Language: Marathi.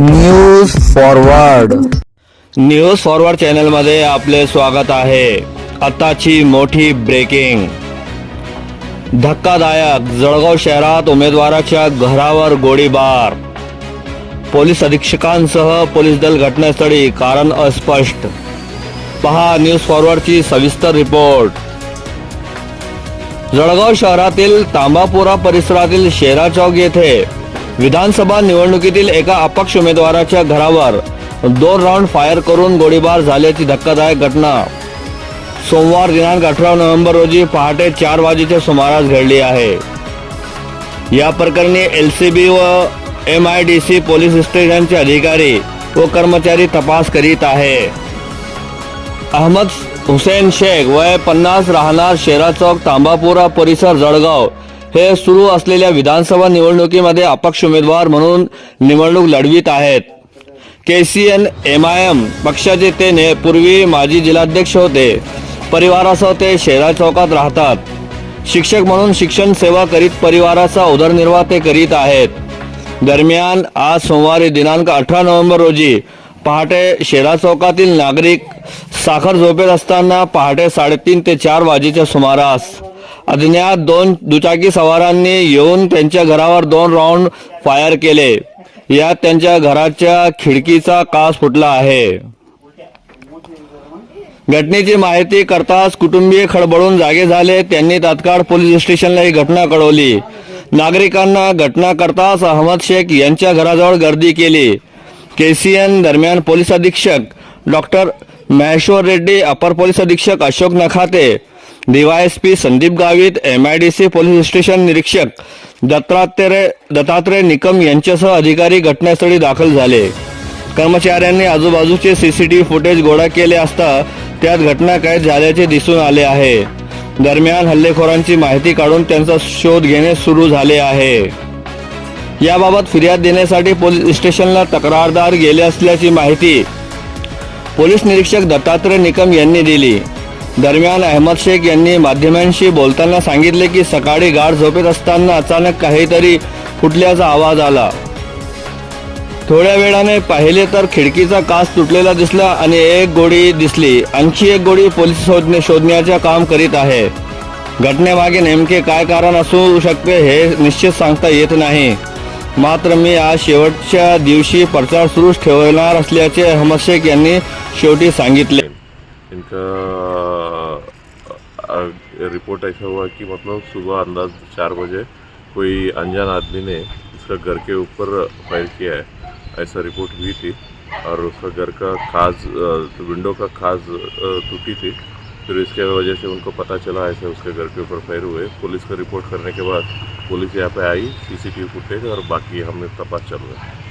न्यूज फॉरवर्ड न्यूज फॉरवर्ड चॅनलमध्ये आपले स्वागत आहे. आताची मोठी ब्रेकिंग धक्कादायक जळगाव शहरात उमेदवाराच्या घरावर गोळीबार. पोलीस अधीक्षकांसह पोलीस दल घटनास्थळी कारण अस्पष्ट. पहा न्यूज फॉरवर्डची सविस्तर रिपोर्ट जळगाव शहरातील तांबापुरा परिसरातील शेरा चौक येथे विधानसभा निवडणुकीतील एका अपक्ष उमेदवाराच्या घरावर दोन राऊंड फायर करून गोळीबार झाल्याची धक्कादायक घटना. सोमवार दिनांक अठरा नोव्हेंबर रोजी पहाटे चार वाजेच्या सुमारास घडली आहे. या प्रकरणी एल सी बी व M I D C police स्टेशनचे अधिकारी व कर्मचारी तपास करीत आहे. अहमद हुसेन शेख वय पन्नास राहणार शेरा चौक तांबापुरा परिसर जळगाव हे सुरू असलेल्या विधानसभा निवडणुकीमध्ये अपक्ष उमेदवार म्हणून निवडणूक लढवित आहेत. K C N M I M पक्षाचे ते ने पूर्वी माजी जिल्हाध्यक्ष होते. परिवारासह ते शेरा चौकात राहतात. शिक्षक म्हणून शिक्षण सेवा करीत परिवाराचा उदरनिर्वाह ते करीत आहेत. दरम्यान आज सोमवारी दिनांक अठरा नोव्हेंबर रोजी पहाटे शेरा चौकातील नागरिक साखर झोपेत असताना पहाटे साडेतीन ते चार वाजेच्या सुमारास अज्ञात दोन दुचाकी सवारांनी येऊन त्यांच्या घरावर दोन राऊंड फायर केले. यात त्यांच्या घराच्या खिडकीचा कास फुटला आहे. घटनेची माहिती करताच कुटुंबीय खडबडून जागे झाले. त्यांनी तात्काळ पोलीस स्टेशनला ही घटना कळवली. नागरिकांना घटना करताच अहमद शेख यांच्या घराजवळ गर्दी केली. केसीएन दरम्यान पोलीस अधीक्षक डॉक्टर महेश्वर रेड्डी अपर पोलीस अधीक्षक Ashok Nakhate DYSP Sandeep Gavit MIDC police station निरीक्षक दत्तात्रय दत्तात्रय निकम यांच्यासह अधिकारी घटनास्थळी दाखल झाले. कर्मचाऱ्यांनी आजूबाजूचे सीसीटीव्ही फुटेज गोळा केले असता त्यात घटना काय झाल्याचे दिसून आले आहे. दरम्यान हल्लेखोरांची माहिती काढून त्यांचा शोध घेणे सुरू झाले आहे. याबाबत फिर्याद देण्यासाठी पोलीस स्टेशनला तक्रारदार गेले असल्याची माहिती पोलीस निरीक्षक दत्तात्रय निकम यांनी दिली. दरम्यान अहमद शेख यांनी माध्यमांशी बोलताना सांगितले की सकाळी गाढ झोपेत असताना अचानक काहीतरी फुटल्याचा आवाज आला. थोड्या वेळाने पाहिले तर खिडकीचा काच तुटलेला दिसला आणि एक गोळी दिसली. आणखी एक गोळी पोलीस शोधणे शोधण्याचे काम करीत आहे. घटनेमागे नेमके काय कारण असू शकते हे निश्चित सांगता येत नाही. मात्र मी आज शेवटच्या दिवशी प्रचार सुरूच ठेवणार असल्याचे अहमद शेख यांनी शेवटी सांगितले. रिपोर्ट ऐसा हुआ कि मतलब सुबह अंदाज चार बजे कोई अनजान आदमी ने उसका घर के ऊपर फायर किया है ऐसा रिपोर्ट हुई थी। और उसका घर का खाज विंडो का खाज टूटी थी। फिर इसके वजह से उनको पता चला ऐसे उसके घर के ऊपर फायर हुए। पुलिस को रिपोर्ट करने के बाद पुलिस यहाँ पे आई सीसीटीवी फुटेज और बाकी हमें तपास चल रहा है।